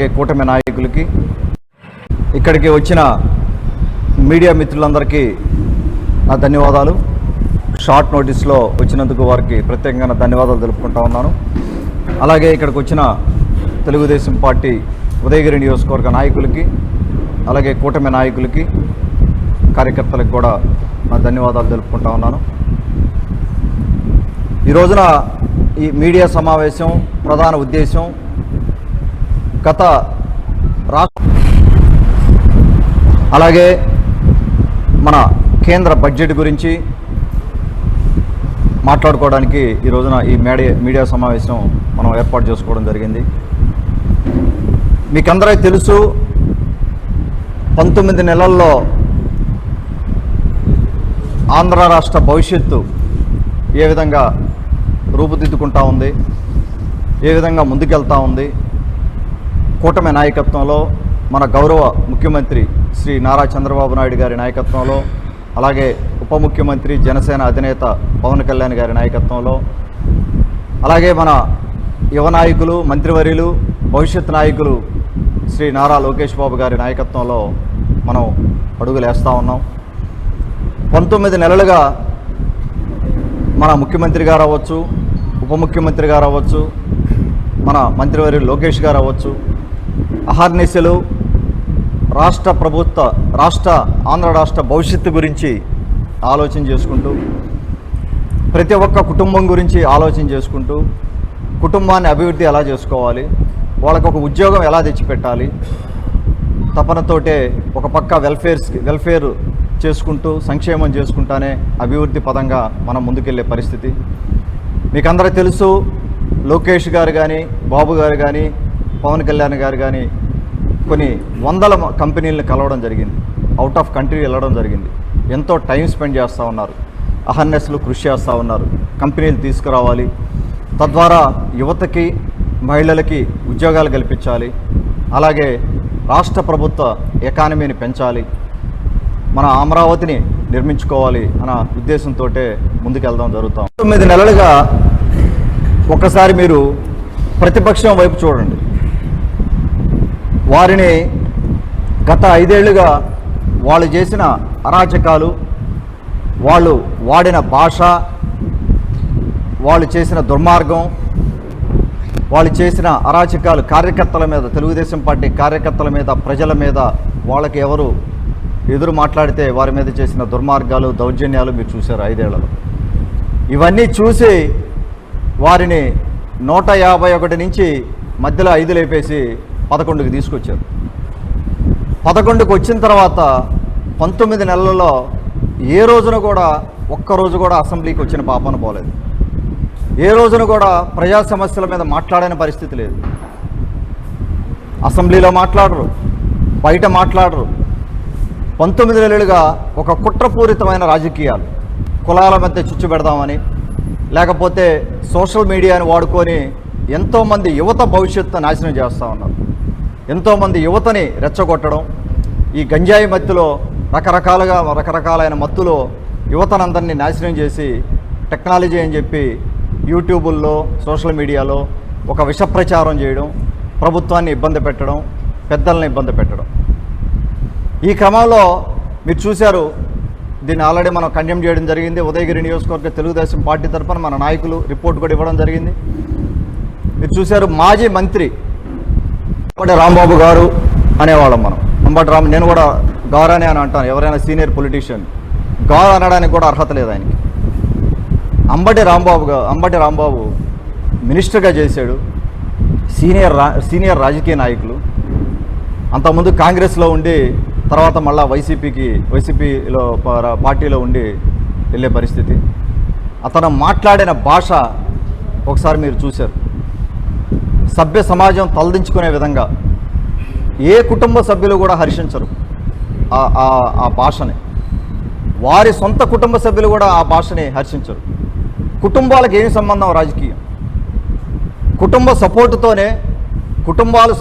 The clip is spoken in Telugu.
కూటమి నాయకులకి ఇక్కడికి వచ్చిన మీడియా మిత్రులందరికీ నా ధన్యవాదాలు. షార్ట్ నోటీస్లో వచ్చినందుకు వారికి ప్రత్యేకంగా నా ధన్యవాదాలు తెలుపుకుంటా ఉన్నాను. అలాగే ఇక్కడికి వచ్చిన తెలుగుదేశం పార్టీ ఉదయగిరి నియోజకవర్గ నాయకులకి అలాగే కూటమి నాయకులకి కార్యకర్తలకు కూడా నా ధన్యవాదాలు తెలుపుకుంటా ఉన్నాను. ఈ రోజున ఈ మీడియా సమావేశం ప్రధాన ఉద్దేశం గత రాష్ట్ర అలాగే మన కేంద్ర బడ్జెట్ గురించి మాట్లాడుకోవడానికి ఈ రోజున ఈ మీడియా మీడియా సమావేశం మనం ఏర్పాటు చేసుకోవడం జరిగింది. మీకందరికీ తెలుసు పంతొమ్మిది నెలల్లో ఆంధ్ర రాష్ట్ర భవిష్యత్తు ఏ విధంగా రూపుదిద్దుకుంటా ఉంది ఏ విధంగా ముందుకెళ్తా ఉంది కూటమి నాయకత్వంలో మన గౌరవ ముఖ్యమంత్రి శ్రీ నారా చంద్రబాబు నాయుడు గారి నాయకత్వంలో అలాగే ఉప ముఖ్యమంత్రి జనసేన అధినేత పవన్ కళ్యాణ్ గారి నాయకత్వంలో అలాగే మన యువ నాయకులు మంత్రివర్యులు భవిష్యత్ నాయకులు శ్రీ నారా లోకేష్ బాబు గారి నాయకత్వంలో మనం అడుగులేస్తూ ఉన్నాం. పంతొమ్మిది నెలలుగా మన ముఖ్యమంత్రి గారు అవ్వచ్చు ఉప ముఖ్యమంత్రి గారు అవ్వచ్చు మన మంత్రివర్యులు లోకేష్ గారు అవ్వచ్చు అహర్నిశలు రాష్ట్ర ప్రభుత్వ రాష్ట్ర ఆంధ్ర రాష్ట్ర భవిష్యత్తు గురించి ఆలోచన చేసుకుంటూ ప్రతి ఒక్క కుటుంబం గురించి ఆలోచన చేసుకుంటూ కుటుంబాన్ని అభివృద్ధి ఎలా చేసుకోవాలి వాళ్ళకు ఒక ఉద్యోగం ఎలా తెచ్చిపెట్టాలి తపనతోటే ఒక పక్క వెల్ఫేర్స్కి వెల్ఫేర్ చేసుకుంటూ సంక్షేమం చేసుకుంటానే అభివృద్ధి పదంగా మనం ముందుకెళ్ళే పరిస్థితి. మీకు అందరూ తెలుసు లోకేష్ గారు కానీ బాబు గారు కానీ పవన్ కళ్యాణ్ గారు కానీ కొన్ని వందల కంపెనీలను కలవడం జరిగింది. అవుట్ ఆఫ్ కంట్రీ వెళ్ళడం జరిగింది. ఎంతో టైం స్పెండ్ చేస్తూ ఉన్నారు. అహర్నెస్లు కృషి చేస్తూ ఉన్నారు. కంపెనీలు తీసుకురావాలి. తద్వారా యువతకి మహిళలకి ఉద్యోగాలు కల్పించాలి. అలాగే రాష్ట్ర ప్రభుత్వ ఎకానమీని పెంచాలి. మన అమరావతిని నిర్మించుకోవాలి అన్న ఉద్దేశంతో ముందుకెళ్దాం జరుగుతాం తొమ్మిది నెలలుగా ఒక్కసారి మీరు ప్రతిపక్షం వైపు చూడండి. వారిని గత ఐదేళ్ళుగా వాళ్ళు చేసిన అరాచకాలు వాళ్ళు వాడిన భాష వాళ్ళు చేసిన దుర్మార్గం వాళ్ళు చేసిన అరాచకాలు కార్యకర్తల మీద తెలుగుదేశం పార్టీ కార్యకర్తల మీద ప్రజల మీద వాళ్ళకి ఎవరు ఎదురు మాట్లాడితే వారి మీద చేసిన దుర్మార్గాలు దౌర్జన్యాలు మీరు చూశారు ఐదేళ్ళలో. ఇవన్నీ చూసి వారిని నూట యాభై ఒకటి నుంచి మధ్యలో ఐదు లేపేసి పదకొండుకి తీసుకొచ్చారు. పదకొండుకి వచ్చిన తర్వాత పంతొమ్మిది నెలల్లో ఏ రోజున కూడా ఒక్కరోజు కూడా అసెంబ్లీకి వచ్చిన పాపన పోలేదు. ఏ రోజున కూడా ప్రజా సమస్యల మీద మాట్లాడని పరిస్థితి లేదు. అసెంబ్లీలో మాట్లాడరు బయట మాట్లాడరు. పంతొమ్మిది నెలలుగా ఒక కుట్రపూరితమైన రాజకీయాలు కులాల మధ్య చిచ్చు పెడదామని లేకపోతే సోషల్ మీడియాని వాడుకొని ఎంతోమంది యువత భవిష్యత్తు నాశనం చేస్తూ ఉన్నారు. ఎంతోమంది యువతని రెచ్చగొట్టడం ఈ గంజాయి మత్తులో రకరకాలుగా రకరకాలైన మత్తులో యువతనందరినీ నాశనం చేసి టెక్నాలజీ అని చెప్పి యూట్యూబుల్లో సోషల్ మీడియాలో ఒక విష ప్రచారం చేయడం ప్రభుత్వాన్ని ఇబ్బంది పెట్టడం పెద్దల్ని ఇబ్బంది పెట్టడం. ఈ క్రమంలో మీరు చూశారు దీన్ని ఆల్రెడీ మనం కండెమ్ చేయడం జరిగింది. ఉదయగిరి నియోజకవర్గ తెలుగుదేశం పార్టీ తరఫున మన నాయకులు రిపోర్ట్ కూడా ఇవ్వడం జరిగింది. మీరు చూశారు మాజీ మంత్రి అంబటి రాంబాబు గారు అనేవాళ్ళం మనం. అంబటి రామ్ నేను కూడా గారనే అని అంటాను. ఎవరైనా సీనియర్ పొలిటీషియన్ గారు అనడానికి కూడా అర్హత లేదు ఆయనకి. అంబటి రాంబాబు అంబటి రాంబాబు మినిస్టర్గా చేశాడు. సీనియర్ రా సీనియర్ రాజకీయ నాయకులు. అంతకుముందు కాంగ్రెస్లో ఉండి తర్వాత మళ్ళీ వైసీపీకి వైసీపీలో పార్టీలో ఉండి వెళ్ళే పరిస్థితి. అతను మాట్లాడిన భాష ఒకసారి మీరు చూశారు. సభ్య సమాజం తలదించుకునే విధంగా ఏ కుటుంబ సభ్యులు కూడా హర్షించరు ఆ- భాషని. వారి సొంత కుటుంబ సభ్యులు కూడా ఆ భాషని హర్షించరు. కుటుంబాలకు ఏమి సంబంధం? రాజకీయం. కుటుంబ సపోర్టుతోనే కుటుంబాలు